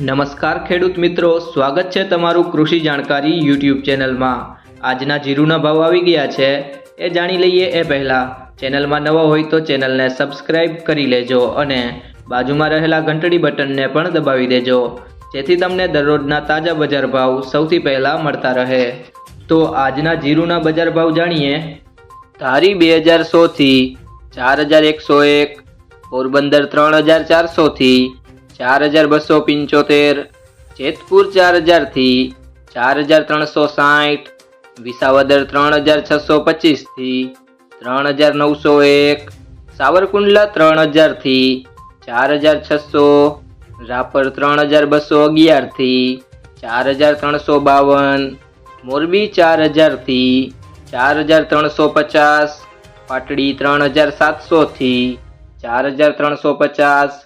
નમસ્કાર ખેડૂત મિત્રો, સ્વાગત છે તમારું કૃષિ જાણકારી યુટ્યુબ ચેનલમાં. આજના જીરુના ભાવ આવી ગયા છે, એ જાણી લઈએ એ પહેલાં. ચેનલમાં નવા હોય તો ચેનલને સબસ્ક્રાઇબ કરી લેજો અને બાજુમાં રહેલા ઘંટડી બટનને પણ દબાવી દેજો, જેથી તમને દરરોજના તાજા બજાર ભાવ સૌથી પહેલાં મળતા રહે. તો આજના જીરુના બજાર ભાવ જાણીએ. ધારી બે હજાર સોથી ચાર હજાર એકસો એક, પોરબંદર ત્રણ હજાર ચારસોથી ચાર હજાર બસો પંચોતેર, જેતપુર ચાર હજારથી ચાર હજાર ત્રણસો સાઠ, વિસાવદર ત્રણ હજાર છસો પચીસથી ત્રણ હજાર નવસો એક, સાવરકુંડલા ત્રણ હજારથી ચાર હજાર છસો, રાપર ત્રણ હજાર બસો અગિયારથી ચાર હજાર ત્રણસો બાવન, મોરબી ચાર હજારથી ચાર હજાર ત્રણસો પચાસ, પાટડી ત્રણ હજાર સાતસોથી ચાર હજાર ત્રણસો પચાસ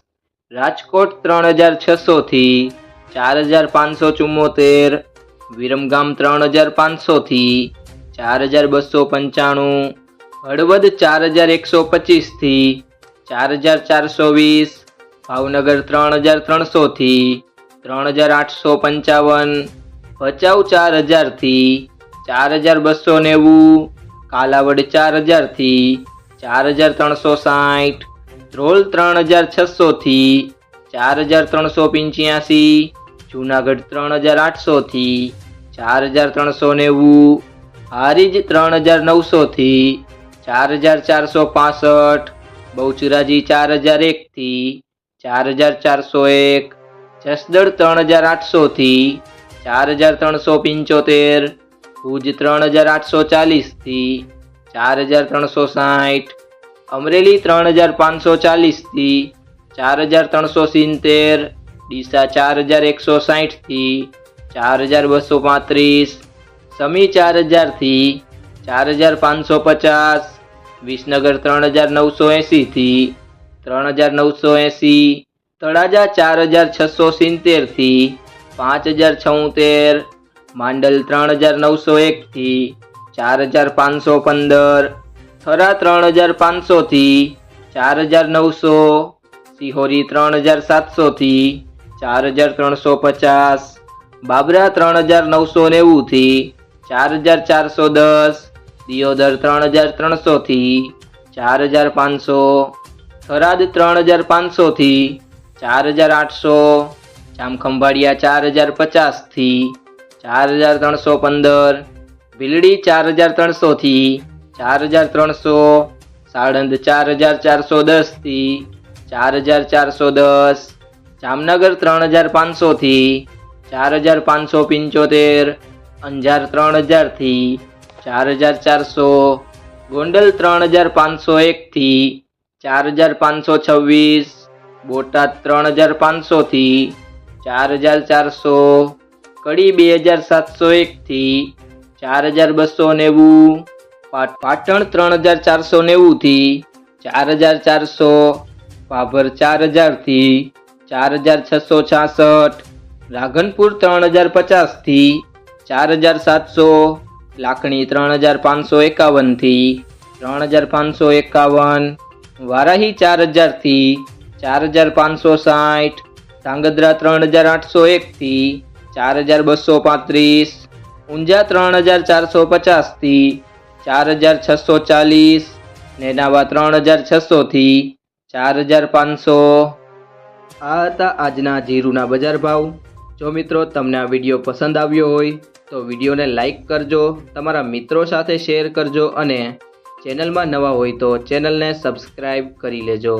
રાજકોટ ત્રણ હજાર છસોથી ચાર હજાર પાંચસો ચુમ્મોતેર, વિરમગામ ત્રણ હજાર પાંચસોથી ચાર હજાર બસો પંચાણું, હળવદ ચાર હજાર એકસો પચીસથી ચાર હજાર ચારસો વીસ ભાવનગર ત્રણ હજાર ત્રણસોથી ત્રણ હજાર આઠસો પંચાવન, ભચાઉ ચાર હજારથી ચાર હજાર બસો નેવું, કાલાવડ ચાર હજારથી ચાર હજાર ત્રણસો સાઠ ધ્રોલ ત્રણ હજાર છસોથી ચાર હજાર ત્રણસો પંચ્યાસી, જુનાગઢ ત્રણ હજાર આઠસોથી ચાર હજાર ત્રણસો નેવું, હારીજ ત્રણ હજાર નવસોથી ચાર હજાર ચારસો પાસઠ, બહુચરાજી ચાર હજાર એકથી ચાર હજાર ચારસો એક જસદળ ત્રણ હજાર આઠસોથી ચાર હજાર ત્રણસો પંચોતેર, ભુજ ત્રણ હજાર આઠસો ચાલીસથી ચાર હજાર ત્રણસો સાઠ અમરેલી ત્રણ હજાર પાંચસો ચાલીસથી ચાર હજાર ત્રણસો સિત્તેર, ડીસા ચાર હજાર એકસો સાઠથી ચાર હજાર બસો પાંત્રીસ, સમી ચાર હજારથી ચાર હજાર પાંચસો પચાસ, વિસનગર ત્રણ હજાર નવસો એંસીથી ત્રણ હજાર નવસો એંસી તળાજા ચાર હજાર છસો સિત્તેરથી પાંચ હજાર છોતેર, માંડલ ત્રણ હજાર નવસો એકથી ચાર હજાર પાંચસો પંદર થરા ત્રણ હજાર પાંચસોથી ચાર હજાર નવસો, સિહોરી ત્રણ હજાર સાતસોથી ચાર હજાર ત્રણસો પચાસ, બાબરા ત્રણ હજાર નવસો નેવુંથી ચાર હજાર ચારસો દસ, દિયોદર ત્રણ હજાર ત્રણસોથી ચાર હજાર પાંચસો, થરાદ ત્રણ હજાર પાંચસોથી ચાર હજાર આઠસો, જામખંભાળિયા ચાર હજાર પચાસથી ચાર હજાર ત્રણસો પંદર, ભીલડી ચાર હજાર ત્રણસોથી ચાર હજાર ત્રણસો, સાળંદ ચાર હજાર ચારસો દસથી ચાર હજાર ચારસો દસ, જામનગર ત્રણ હજાર પાંચસોથી ચાર હજાર પાંચસો પંચોતેર, અંજાર ત્રણ હજારથી ચાર હજાર ચારસો, ગોંડલ ત્રણ હજાર પાંચસો એકથી ચાર હજાર પાંચસો છવ્વીસ, બોટાદ ત્રણ હજાર પાંચસોથી ચાર હજાર ચારસો, કડી બે હજાર સાતસો એકથી ચાર હજાર બસો નેવું પાટણ ત્રણ હજાર ચારસો નેવુંથી ચાર હજાર ચારસો ભાભર ચાર હજારથી ચાર હજાર છસો છાસઠ, રાધનપુર ત્રણ હજાર પચાસથી ચાર હજાર સાતસો, લાખણી ત્રણ હજાર પાંચસો એકાવનથી ત્રણ હજાર પાંચસો એકાવન, વારાહી ચાર હજારથી ચાર હજાર પાંચસો સાઠ, ધાંગધ્રા ત્રણ હજાર આઠસો એકથી ચાર હજાર બસો પાંત્રીસ, ઊંઝા ત્રણ હજાર ચારસો પચાસથી ચાર હજાર છસો ચાલીસ નેનાવા ત્રણ હજાર છસોથી ચાર હજાર પાંચસો. આ હતા આજના જીરુના બજાર ભાવ. જો મિત્રો તમને આ વીડિયો પસંદ આવ્યો હોય, તો વિડીયોને લાઈક કરજો, તમારા મિત્રો સાથે શેર કરજો અને ચેનલમાં નવા હોય તો ચેનલને સબસ્ક્રાઈબ કરી લેજો.